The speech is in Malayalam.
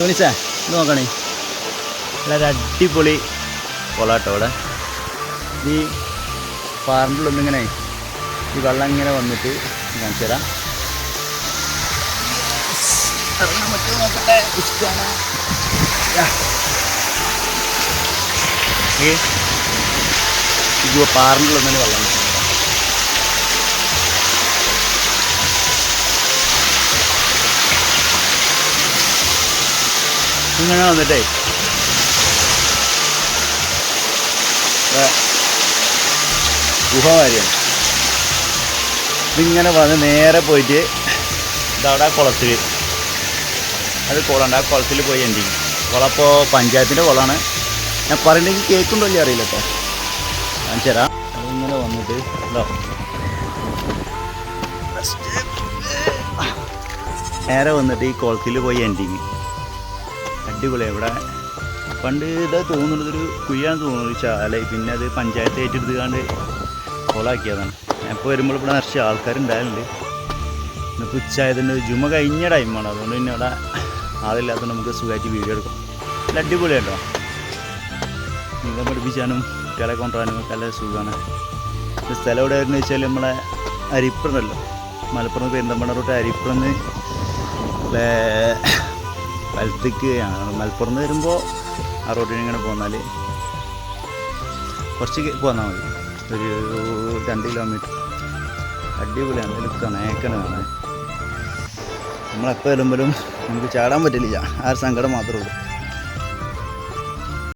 ഇത് നോക്കണേ. വളരെ അടിപൊളി കൊളാട്ടോ ഇവിടെ. ഈ പാറിന്റെ ഒന്നിങ്ങനെ ഈ വെള്ളം ഇങ്ങനെ വന്നിട്ട് കാണിച്ചു തരാം. പറ്റുമോ നോക്കട്ടെ ഇഷ്ടമാണ് ഒന്നിന് വെള്ളം ഇങ്ങനെ വന്നിട്ടേ. ദേ, ഗുഹ മാതിരിയാണ് ഇതിങ്ങനെ വന്ന് നേരെ പോയിട്ട് ഇതവിടെ ആ കുളത്തിൽ അത് കുളമുണ്ട് ആ കുളത്തിൽ പോയി എന്റെ കുളപ്പോൾ പഞ്ചായത്തിന്റെ കുളമാണ്. ഞാൻ പറയണ്ടെങ്കിൽ കേൾക്കുണ്ടോ ഇല്ല അറിയില്ല കേട്ടോ കാണിച്ചു തരാം. അതിങ്ങനെ വന്നിട്ട് ഇതോ. നേരെ വന്നിട്ട് ഈ കുളത്തിൽ പോയി എൻഡിങ് അടിപൊളി ഇവിടെ പണ്ട് ഇത് തോന്നുന്നത് ഒരു കുഴിയാന്ന് തോന്നുന്നത് ചാല. പിന്നെ അത് പഞ്ചായത്ത് ഏറ്റെടുത്തുകാണ്ട് കൊളാക്കിയതാണ് ഇപ്പോൾ വരുമ്പോൾ ഇവിടെ നിറച്ച് ആൾക്കാരുണ്ടായിരുന്നുണ്ട് ഇന്നിപ്പോൾ ഉച്ചയായതിന്റെ ജുമ കഴിഞ്ഞ ടൈമാണ് അതുകൊണ്ട് പിന്നെ ഇവിടെ ആളില്ലാത്തതുകൊണ്ട് നമുക്ക് സുഖമായിട്ട് വീഡിയോ എടുക്കാം. നല്ല അടിപൊളി കേട്ടോ. നീന്തം പഠിപ്പിച്ചാനും കുട്ടികളെ കൊണ്ടുവരാനും ഒക്കെ നല്ല സുഖമാണ്. സ്ഥലം എവിടെ ആയിരുന്നു വെച്ചാൽ നമ്മളെ അരിപ്പുറമല്ലോ മലപ്പുറം പെരിന്തമ്പണ റൂട്ട് അരിപ്പുറന്ന് വലത്തേക്ക് മലപ്പുറം നിന്ന് വരുമ്പോൾ ആ റോഡിന് ഇങ്ങനെ പോന്നാൽ കുറച്ച് പോന്നാൽ മതി. ഒരു രണ്ട് കിലോമീറ്റർ അടിപൊളിയാണ്. ലുക്കാണ് ഏക്കണമാണ് നമ്മളെപ്പോൾ വരുമ്പോഴും നമുക്ക് ചാടാൻ പറ്റില്ല. ആ ഒരു സങ്കടം മാത്രമേ ഉള്ളൂ.